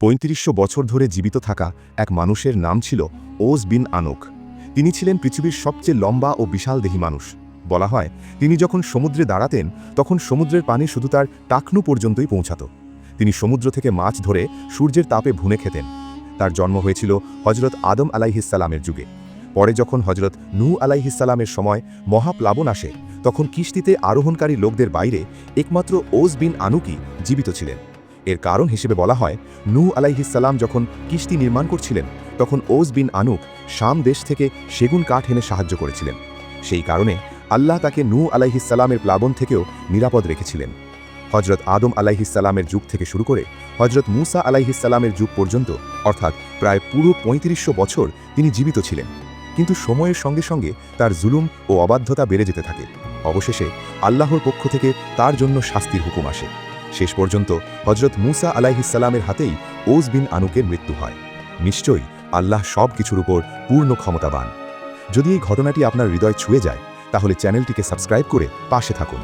পঁয়ত্রিশশো বছর ধরে জীবিত থাকা এক মানুষের নাম ছিল ওজ বিন আনক। তিনি ছিলেন পৃথিবীর সবচেয়ে লম্বা ও বিশাল দেহী মানুষ। বলা হয়, তিনি যখন সমুদ্রে দাঁড়াতেন, তখন সমুদ্রের পানি শুধু তার টাকনু পর্যন্তই পৌঁছাত। তিনি সমুদ্র থেকে মাছ ধরে সূর্যের তাপে ভুনে খেতেন। তার জন্ম হয়েছিল হজরত আদম আলাইহিসালামের যুগে। পরে যখন হজরত নূ আলাইহিসালামের সময় মহাপ্লাবন আসে, তখন কিস্তিতে আরোহণকারী লোকদের বাইরে একমাত্র ওজ বিন আনুকি জীবিত ছিলেন। এর কারণ হিসেবে বলা হয় নূ আলাইহিসাল্লাম যখন কিস্তি নির্মাণ করছিলেন, তখন ওজ বিন আনুক শাম দেশ থেকে সেগুন কাঠ এনে সাহায্য করেছিলেন। সেই কারণে আল্লাহ তাকে নূ আলাইহিসাল্লামের প্লাবন থেকেও নিরাপদ রেখেছিলেন। হজরত আদম আলাইহিসাল্লামের যুগ থেকে শুরু করে হজরত মুসা আলাইহিসাল্লামের যুগ পর্যন্ত, অর্থাৎ প্রায় পুরো পঁয়ত্রিশশো বছর তিনি জীবিত ছিলেন। কিন্তু সময়ের সঙ্গে সঙ্গে তার জুলুম ও অবাধ্যতা বেড়ে যেতে থাকে। অবশেষে আল্লাহর পক্ষ থেকে তার জন্য শাস্তির হুকুম আসে। শেষ পর্যন্ত হজরত মুসা আলাইহিসাল্লামের হাতেই ওজ বিন আনুকের মৃত্যু হয়। নিশ্চয়ই আল্লাহ সব কিছুর উপর পূর্ণ ক্ষমতাবান। যদি এই ঘটনাটি আপনার হৃদয় ছুঁয়ে যায়, তাহলে চ্যানেলটিকে সাবস্ক্রাইব করে পাশে থাকুন।